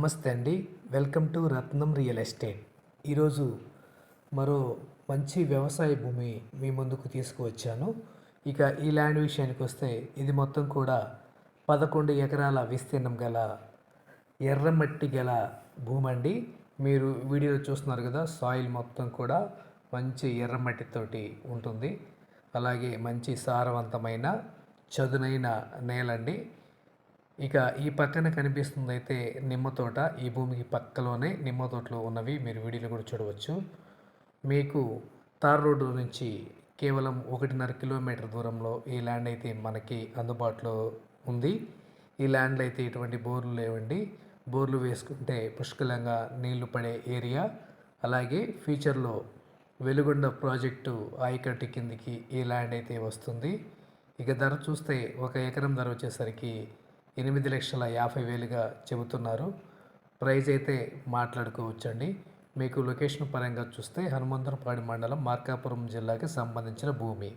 నమస్తే అండి. Welcome to Ratnam real estate. ఈరోజు మరో మంచి వ్యవసాయ భూమి మీ ముందుకు తీసుకువచ్చాను. ఇక ఈ ల్యాండ్ విషయానికి వస్తే ఇది మొత్తం కూడా పదకొండు ఎకరాల విస్తీర్ణం గల ఎర్రమట్టి గల భూమి అండి మీరు వీడియోలో చూస్తున్నారు కదా సాయిల్ మొత్తం కూడా మంచి ఎర్రమట్టితోటి ఉంటుంది. అలాగే మంచి సారవంతమైన చదునైన నేలండి. ఇక ఈ పక్కన కనిపిస్తుంది అయితే నిమ్మ తోట. ఈ భూమికి పక్కలోనే నిమ్మ తోటలు ఉన్నవి మీరు వీడియోలో కూడా చూడవచ్చు. మీకు తార్ రోడ్డు నుంచి కేవలం ఒకటిన్నర కిలోమీటర్ దూరంలో ఈ ల్యాండ్ అయితే మనకి అందుబాటులో ఉంది. ఈ ల్యాండ్లో అయితే ఎటువంటి బోర్లు లేవండి. బోర్లు వేసుకుంటే పుష్కలంగా నీళ్ళు పడే ఏరియా. అలాగే ఫ్యూచర్లో వెలుగొండ ప్రాజెక్టు ఆయకట్టు కిందికి ఈ ల్యాండ్ అయితే వస్తుంది. ఇక ధర చూస్తే ఒక ఎకరం ధర వచ్చేసరికి ఎనిమిది లక్షల యాభై వేలుగా చెబుతున్నారు. ప్రైజ్ అయితే మాట్లాడుకోవచ్చండి. మీకు లొకేషన్ పరంగా చూస్తే హనుమంతరపాడి మండలం మార్కాపురం జిల్లాకి సంబంధించిన భూమి.